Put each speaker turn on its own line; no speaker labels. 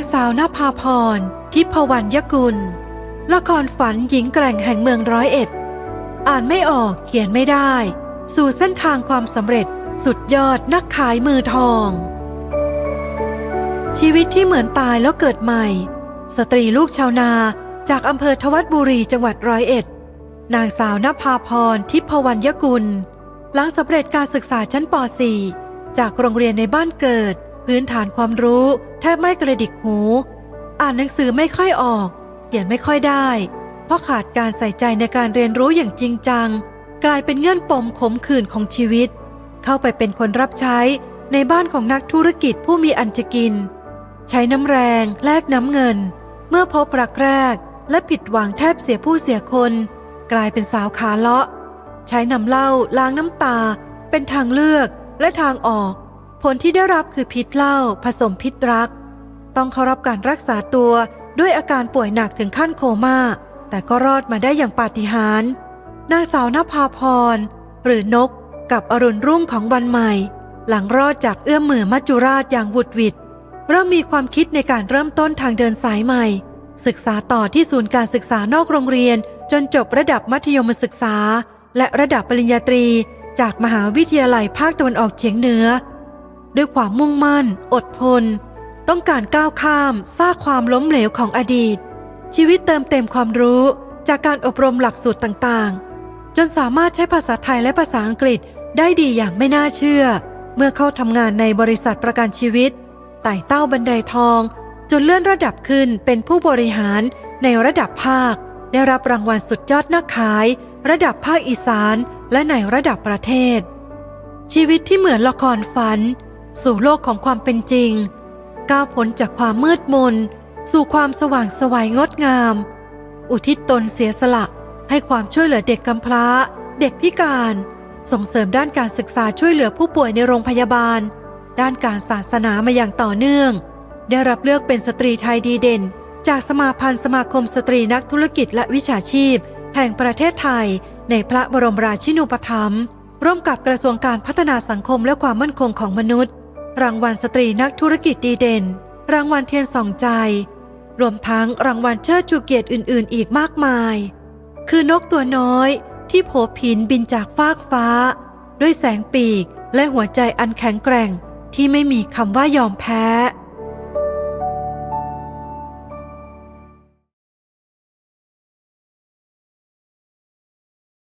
างสาวนภาพร ทิพวรรณยกุล ละครฝันหญิงแกร่งแห่งเมืองร้อยเอ็ด อ่านไม่ออกเขียนไม่ได้ สู่เส้นทางความสำเร็จสุดยอดนักขายมือทอง ชีวิตที่เหมือนตายแล้วเกิดใหม่ สตรีลูกชาวนาจากอำเภอทวัดบุรีจังหวัดร้อยเอ็ด นางสาวนภาพร ทิพวรรณยกุล หลังสำเร็จการศึกษาชั้นป .4 จากโรงเรียนในบ้านเกิด พื้นฐานความรู้แทบไม่กระดิกหู อ่านหนังสือไม่ค่อยออก เขียนไม่ค่อยได้ เพราะขาดการใส่ใจในการเรียนรู้อย่างจริงจัง กลายเป็นเงื่อนปมขมขื่นของชีวิต เข้าไปเป็นคนรับใช้ในบ้านของนักธุรกิจผู้มีอันจะกิน ใช้น้ำแรงแลกน้ำเงิน เมื่อพบรักแรกและผิดหวังแทบเสียผู้เสียคน กลายเป็นสาวขาเลาะ ใช้น้ำเหล้าล้างน้ำตา เป็นทางเลือกและทางออก ผลที่ได้รับคือพิษเหล้าผสมพิษรัก ต้องเข้ารับการรักษาตัวด้วยอาการป่วยหนักถึงขั้นโคม่า แต่ก็รอดมาได้อย่างปาฏิหาริย์นางสาวนภาพร หรือนกกับอรุณรุ่งของวันใหม่ หลังรอดจากเอื้อมมือมัจจุราชอย่างหวุดหวิดเริ่มมีความคิดในการเริ่มต้นทางเดินสายใหม่ ศึกษาต่อที่ศูนย์การศึกษานอกโรงเรียน จนจบระดับมัธยมศึกษา และระดับปริญญาตรี จากมหาวิทยาลัยภาคตะวันออกเฉียงเหนือ ด้วยความมุ่งมั่น อดทน ต้องการก้าวข้ามซากความล้มเหลวของอดีต ชีวิตเติมเต็มความรู้จากการอบรมหลักสูตรต่างๆ จนสามารถใช้ภาษาไทยและภาษาอังกฤษได้ดีอย่างไม่น่าเชื่อ เมื่อเข้าทำงานในบริษัทประกันชีวิตไต่เต้าบันไดทอง จนเลื่อนระดับขึ้นเป็นผู้บริหารในระดับภาค ได้รับรางวัลสุดยอดนักขาย ระดับภาคอีสาน และในระดับประเทศ ชีวิตที่เหมือนละครฝัน สู่โลกของความเป็นจริง ก้าวพ้นจากความมืดมน สู่ความสว่างสวัยงดงาม อุทิศตนเสียสละให้ความช่วยเหลือเด็กกำพร้า เด็กพิการ ส่งเสริมด้านการศึกษาช่วยเหลือผู้ป่วยในโรงพยาบาล ด้านการศาสนามาอย่างต่อเนื่อง ได้รับเลือกเป็นสตรีไทยดีเด่น จากสมาพันธ์สมาคมสตรีนักธุรกิจและวิชาชีพ แห่งประเทศไทย ในพระบรมราชินูปถัมภ์ร่วมกับกระทรวงการพัฒนาสังคมและความมั่นคงของมนุษย์ รางวัลสตรีนักธุรกิจดีเด่น รางวัลเทียนส่องใจ รวมทั้งรางวัลเชิดชูเกียรติอื่น ๆ อีกมากมาย คือนกตัวน้อยที่โผผินบินจากฟากฟ้า ด้วยแสงปีกและหัวใจอันแข็งแกร่งที่ไม่มีคำว่ายอมแพ้